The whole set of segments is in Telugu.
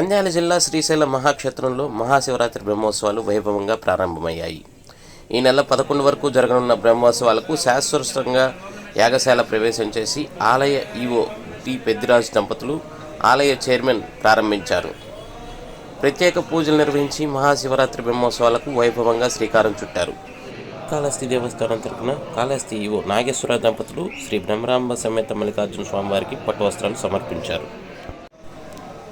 నంద్యాల జిల్లా శ్రీశైలం మహాక్షేత్రంలో మహాశివరాత్రి బ్రహ్మోత్సవాలు వైభవంగా ప్రారంభమయ్యాయి. ఈ నెల పదకొండు వరకు జరగనున్న బ్రహ్మోత్సవాలకు శాశ్వతంగా యాగశాల ప్రవేశం చేసి ఆలయ ఈవో టి పెద్దిరాజు దంపతులు ఆలయ చైర్మన్ ప్రారంభించారు. ప్రత్యేక పూజలు నిర్వహించి మహాశివరాత్రి బ్రహ్మోత్సవాలకు వైభవంగా శ్రీకారం చుట్టారు. కాళహస్తి దేవస్థానం తరపున కాళహస్తి ఈవో నాగేశ్వర దంపతులు శ్రీ బ్రహ్మరాంబ సమేత మల్లికార్జున స్వామివారికి పట్టు వస్త్రాలు సమర్పించారు.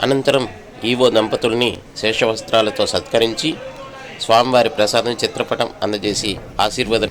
అనంతరం ఈవో దంపతుల్ని శేషవస్త్రాలతో సత్కరించి స్వామివారి ప్రసాదం చిత్రపటం అందజేసి ఆశీర్వాదం.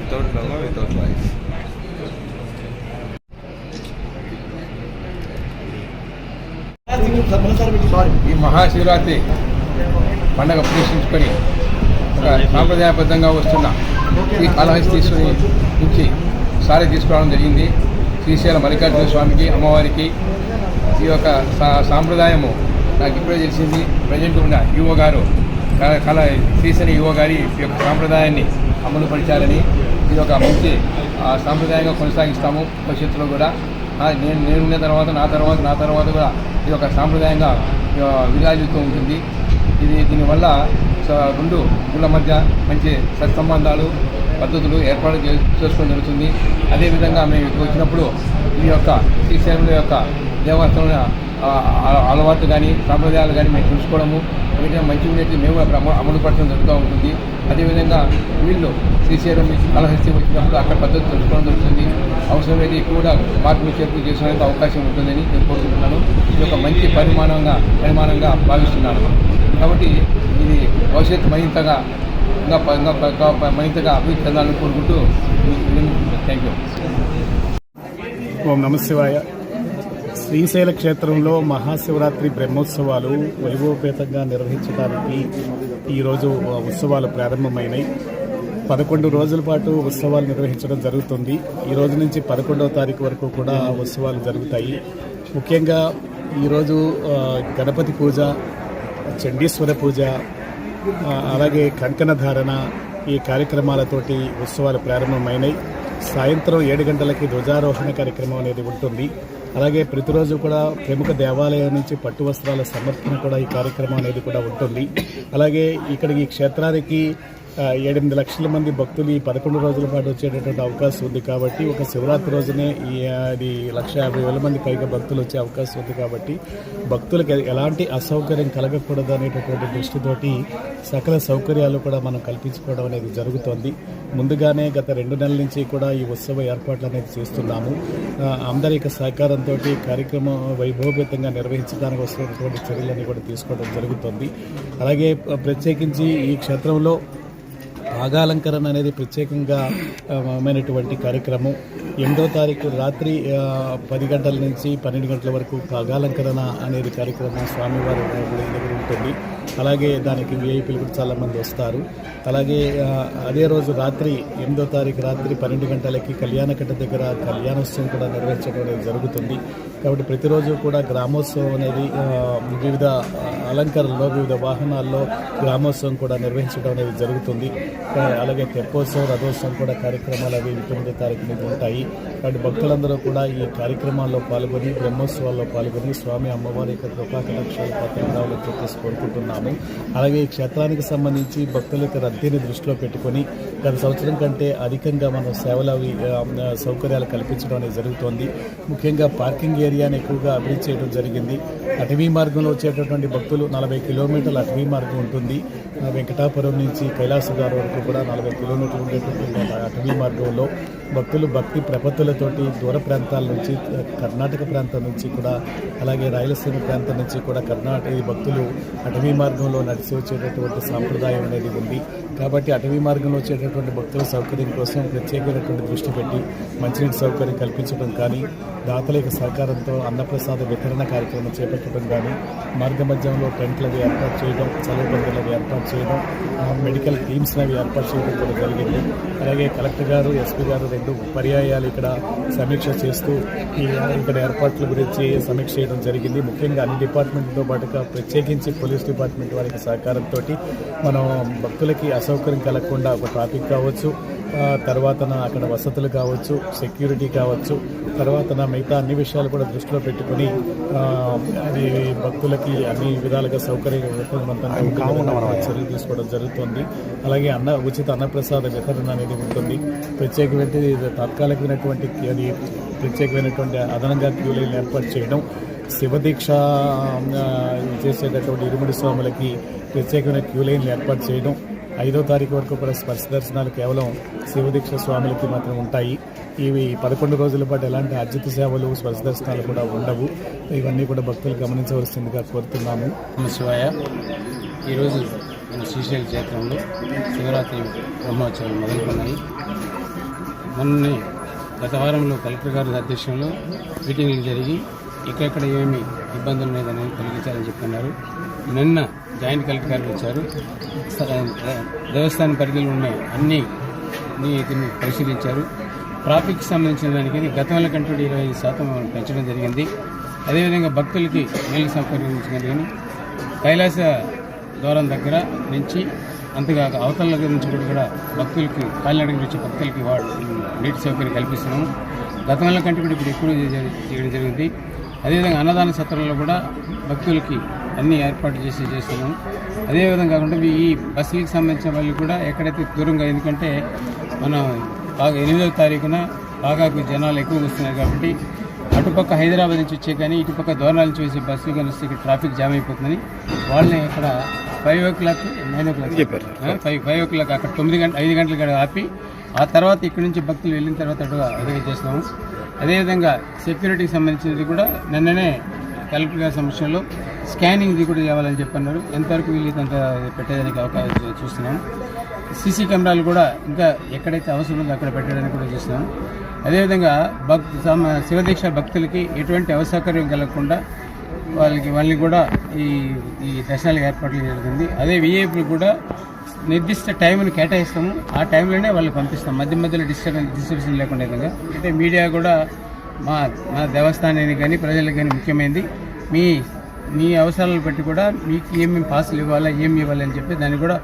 Without logo, without life. ఈ మహాశివరాత్రి పండగ ప్రదర్శించుకొని ఒక సాంప్రదాయబద్ధంగా వస్తున్న శ్రీ కాళహస్తీశ్వరి నుంచి సారి తీసుకురావడం జరిగింది శ్రీశైల మల్లికార్జున స్వామికి అమ్మవారికి ఈ యొక్క సా- సాంప్రదాయము నాకు ఇప్పుడే తెలిసింది ప్రజెంట్ ఉన్న యువ గారు కళ- చేసిన యువ గారి ఈ యొక్క సాంప్రదాయాన్ని అమలు పరిచాలని ఇది ఒక మంచి సాంప్రదాయంగా కొనసాగిస్తాము భవిష్యత్తులో కూడా. నేను నేనున్న తర్వాత నా తర్వాత నా తర్వాత కూడా ఇది ఒక సాంప్రదాయంగా విరాజిస్తూ ఉంటుంది. ఇది దీనివల్ల స- రెండు గుళ్ళ మధ్య మంచి సత్సంబంధాలు పద్ధతులు ఏర్పాటు చేసుకొని చేసుకోవడం జరుగుతుంది. అదేవిధంగా మేము ఇక్కడికి వచ్చినప్పుడు ఈ యొక్క శ్రీశైలం యొక్క దేవస్థానం అలవాటు అలవాట్లు కానీ సాంప్రదాయాలు కానీ మేము చూసుకోవడము వీటిని మంచి ఉండేది మేము అక్కడ అమలుపరచడం అమలు పరచడం జరుగుతూ ఉంటుంది. అదేవిధంగా వీళ్ళు శ్రీశైలం నుంచి వచ్చినప్పుడు అక్కడ పద్ధతి తెలుసుకోవడం జరుగుతుంది. అవసరమైతే ఎక్కువగా మార్పులు చేర్పులు చేసుకోవడానికి అవకాశం ఉంటుందని నేను కోరుకుంటున్నాను. ఇది ఒక మంచి పరిమాణంగా పరిమాణంగా భావిస్తున్నాను. కాబట్టి ఇది భవిష్యత్తు మరింతగా ఇంకా మరింతగా అభివృద్ధి చెందాలని కోరుకుంటూ థ్యాంక్ యూ. ఓం నమ శ్రీశైల క్షేత్రంలో మహాశివరాత్రి బ్రహ్మోత్సవాలు వైభవపేతంగా నిర్వహించడానికి ఈరోజు ఉత్సవాలు ప్రారంభమైనాయి. పదకొండు రోజుల పాటు ఉత్సవాలు నిర్వహించడం జరుగుతుంది. ఈ రోజు నుంచి పదకొండవ తారీఖు వరకు కూడా ఉత్సవాలు జరుగుతాయి. ముఖ్యంగా ఈరోజు గణపతి పూజ చండీశ్వర పూజ అలాగే కంకణ ధారణ ఈ కార్యక్రమాలతోటి ఉత్సవాలు ప్రారంభమైనాయి. సాయంత్రం ఏడు గంటలకి ధ్వజారోహణ కార్యక్రమం అనేది ఉంటుంది. అలాగే ప్రతిరోజు కూడా ప్రముఖ దేవాలయం నుంచి పట్టు వస్త్రాల సమర్పణ కూడా ఈ కార్యక్రమం అనేది కూడా ఉంటుంది. అలాగే ఇక్కడ ఈ క్షేత్రానికి ఏడెనిమిది లక్షల మంది భక్తులు ఈ పదకొండు రోజుల పాటు వచ్చేటటువంటి అవకాశం ఉంది కాబట్టి ఒక శివరాత్రి రోజునే ఈ అది లక్ష యాభై వేల మంది పైగా భక్తులు వచ్చే అవకాశం ఉంది కాబట్టి భక్తులకు ఎలాంటి అసౌకర్యం కలగకూడదు అనేటటువంటి దృష్టితోటి సకల సౌకర్యాలు కూడా మనం కల్పించుకోవడం అనేది జరుగుతోంది. ముందుగానే గత రెండు నెలల నుంచి కూడా ఈ ఉత్సవ ఏర్పాట్లు అనేది చేస్తున్నాము. అందరి యొక్క సహకారంతో కార్యక్రమం వైభవపేతంగా నిర్వహించడానికి వస్తున్నటువంటి చర్యలన్నీ కూడా తీసుకోవడం జరుగుతుంది. అలాగే ప్రత్యేకించి ఈ క్షేత్రంలో భాగాలంకరణ అనేది ప్రత్యేకంగా మైనటువంటి కార్యక్రమం. ఎనిమిదో తారీఖు రాత్రి పది గంటల నుంచి పన్నెండు గంటల వరకు భాగాలంకరణ అనేది కార్యక్రమం స్వామివారి దగ్గర ఉంటుంది. అలాగే దానికి విఐపీలు కూడా చాలామంది వస్తారు. అలాగే అదే రోజు రాత్రి ఎనిమిదో తారీఖు రాత్రి పన్నెండు గంటలకి కళ్యాణకట్ట దగ్గర కళ్యాణోత్సవం కూడా నిర్వహించడం అనేది జరుగుతుంది. కాబట్టి ప్రతిరోజు కూడా గ్రామోత్సవం అనేది వివిధ అలంకరణలో వివిధ వాహనాల్లో గ్రామోత్సవం కూడా నిర్వహించడం అనేది జరుగుతుంది. అలాగే తెప్పోత్సవం రథోత్సవం కూడా కార్యక్రమాలు అవి తొమ్మిదో తారీఖు నుంచి ఉంటాయి. కాబట్టి భక్తులందరూ కూడా ఈ కార్యక్రమాల్లో పాల్గొని బ్రహ్మోత్సవాల్లో పాల్గొని స్వామి అమ్మవారి యొక్క కృపాకటాక్షాలు పాత్రలు చెప్పేసి కోరుకుంటున్నాము. అలాగే ఈ క్షేత్రానికి సంబంధించి భక్తుల యొక్క రద్దీని దృష్టిలో పెట్టుకొని గత సంవత్సరం కంటే అధికంగా మనం సేవల సౌకర్యాలు కల్పించడం అనేది జరుగుతోంది. ముఖ్యంగా పార్కింగ్ ఏరియాని ఎక్కువగా అభివృద్ధి చేయడం జరిగింది. అటవీ మార్గంలో వచ్చేటటువంటి భక్తులు నలభై కిలోమీటర్ల అటవీ మార్గం ఉంటుంది. వెంకటాపురం నుంచి కైలాసగారు వరకు కూడా నలభై కిలోమీటర్లు ఉండేటటువంటి అటవీ మార్గంలో భక్తులు భక్తి ప్రపత్తులతోటి దూర ప్రాంతాల నుంచి కర్ణాటక ప్రాంతం నుంచి కూడా అలాగే రాయలసీమ ప్రాంతం నుంచి కూడా కర్ణాటక భక్తులు అటవీ మార్గంలో నడిచి వచ్చేటటువంటి సాంప్రదాయం అనేది ఉంది. కాబట్టి అటవీ మార్గంలో వచ్చేటటువంటి భక్తుల సౌకర్యం కోసం ప్రత్యేకమైనటువంటి దృష్టి పెట్టి మంచినీటి సౌకర్యం కల్పించడం కానీ దాతల యొక్క సహకారంతో అన్నప్రసాద వితరణ కార్యక్రమం చేపట్టడం కానీ మార్గ మధ్యంలో టెంట్లవి ఏర్పాటు చేయడం చదువు ఏర్పాటు చేయడం ఆ, మెడికల్ టీమ్స్ అవి ఏర్పాటు చేయడం కూడా జరిగింది. అలాగే కలెక్టర్ గారు ఎస్పీ గారు రెండు పర్యాయాలు ఇక్కడ సమీక్ష చేస్తూ ఈ ఇక్కడ ఏర్పాట్ల గురించి సమీక్ష చేయడం జరిగింది. ముఖ్యంగా అన్ని డిపార్ట్మెంట్తో పాటుగా ప్రత్యేకించి పోలీస్ డిపార్ట్మెంట్ వారికి సహకారంతో మనం భక్తులకి అసౌకర్యం కలగకుండా ఒక ట్రాఫిక్ కావచ్చు తర్వాత అక్కడ వసతులు కావచ్చు సెక్యూరిటీ కావచ్చు తర్వాత మిగతా అన్ని విషయాలు కూడా దృష్టిలో పెట్టుకుని అది భక్తులకి అన్ని విధాలుగా సౌకర్యవంతంగా చర్యలు తీసుకోవడం జరుగుతుంది. అలాగే అన్న ఉచిత అన్నప్రసాద వితరణ అనేది ఉంటుంది. ప్రత్యేకమైన తాత్కాలికమైనటువంటి అది ప్రత్యేకమైనటువంటి అదనంగా క్యూ లైన్ ఏర్పాటు చేయడం శివదీక్ష చేసేటటువంటి ఇరుముడి స్వాములకి ప్రత్యేకమైన క్యూ లైన్లు ఏర్పాటు చేయడం ఐదో తారీఖు వరకు కూడా స్పర్శ దర్శనాలు కేవలం శివదీక్ష స్వాములకి మాత్రం ఉంటాయి. ఇవి పదకొండు రోజుల పాటు ఎలాంటి అర్జిత సేవలు స్పర్శ దర్శనాలు కూడా ఉండవు. ఇవన్నీ కూడా భక్తులు గమనించవలసిందిగా కోరుతున్నాము. శివాయ. ఈరోజు మన శ్రీశైల క్షేత్రంలో శివరాత్రి బ్రహ్మోత్సవాలు మొదలుకున్నాయి. మొన్న గత వారంలో కలెక్టర్ గారి అధ్యక్షంలో మీటింగ్లు జరిగి ఇక్కడెక్కడ ఏమి ఇబ్బందులు లేదని కలిగించాలని చెప్తున్నారు. నిన్న జాయింట్ కలెక్టర్ గారు వచ్చారు. దేవస్థానం పరిధిలో ఉన్న అన్ని దీన్ని పరిశీలించారు. ట్రాఫిక్ సంబంధించిన దానికి గతంలో కంటే ఇరవై ఐదు శాతం పెంచడం జరిగింది. అదేవిధంగా భక్తులకి నీళ్ళ సౌకర్యం కానీ కైలాస ద్వారం దగ్గర నుంచి అంతగా అవతల దగ్గర నుంచి కూడా భక్తులకి కాలినడక నుంచి భక్తులకి వాడు నీటి సౌకర్యం కల్పిస్తున్నాము. గతంలో కంటే కూడా ఇప్పుడు ఎక్కువ చేయడం జరిగింది. అదేవిధంగా అన్నదాన సత్రంలో కూడా భక్తులకి అన్ని ఏర్పాటు చేసి చేస్తున్నాము. అదేవిధంగా కాకుండా ఈ బస్సులకు సంబంధించిన వాళ్ళు కూడా ఎక్కడైతే దూరంగా ఎందుకంటే మనం బాగా ఎనిమిదవ తారీఖున బాగా జనాలు ఎక్కువ వస్తున్నారు కాబట్టి అటుపక్క హైదరాబాద్ నుంచి వచ్చే కానీ ఇటుపక్క దూరాల నుంచి వచ్చే బస్సులు కానీ వస్తే ఇక్కడ ట్రాఫిక్ జామ్ అయిపోతుందని వాళ్ళని ఇక్కడ five o'clock nine o'clock చెప్పారు? ఫైవ్ ఫైవ్ ఓ క్లాక్ అక్కడ తొమ్మిది గంట ఐదు గంటల కాడ ఆపి ఆ తర్వాత ఇక్కడ నుంచి భక్తులు వెళ్ళిన తర్వాత అటుగా అదుగా చేస్తాము అదేవిధంగా సెక్యూరిటీకి సంబంధించినది కూడా నిన్ననే కలెక్టర్ గారి సమక్షంలో స్కానింగ్ది కూడా చేయాలని చెప్పన్నారు. ఎంతవరకు వీలైతే అంత పెట్టేదానికి అవకాశం చూస్తున్నాము. సీసీ కెమెరాలు కూడా ఇంకా ఎక్కడైతే అవసరం ఉందో అక్కడ పెట్టడానికి కూడా చూస్తున్నాము. అదేవిధంగా భక్తు శివదీక్ష భక్తులకి ఎటువంటి అవసౌకర్యం కలగకుండా వాళ్ళకి వాళ్ళని కూడా ఈ ఈ దర్శనాలకు ఏర్పాట్లు జరుగుతుంది. అదే విఐపీలు కూడా నిర్దిష్ట టైంని కేటాయిస్తాము. ఆ టైంలోనే వాళ్ళకి పంపిస్తాం. మధ్య మధ్యలో డిస్టర్బెన్స్ డిస్టర్బెన్స్ లేకుండా విధంగా అయితే మీడియా కూడా మా మా దేవస్థానానికి కానీ ప్రజలకు కానీ ముఖ్యమైనది. మీ మీ అవసరాలను బట్టి కూడా మీకు ఏమేమి పాసులు ఇవ్వాలా ఏమి ఇవ్వాలి అని చెప్పి దాన్ని కూడా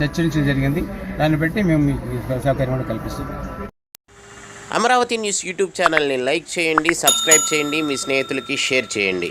చర్చించడం జరిగింది. దాన్ని బట్టి మేము మీకు సౌకర్యం కూడా కల్పిస్తున్నాం అమరావతి న్యూస్ యూట్యూబ్ ఛానల్ని లైక్ చేయండి సబ్స్క్రైబ్ చేయండి మీ స్నేహితులకి షేర్ చేయండి.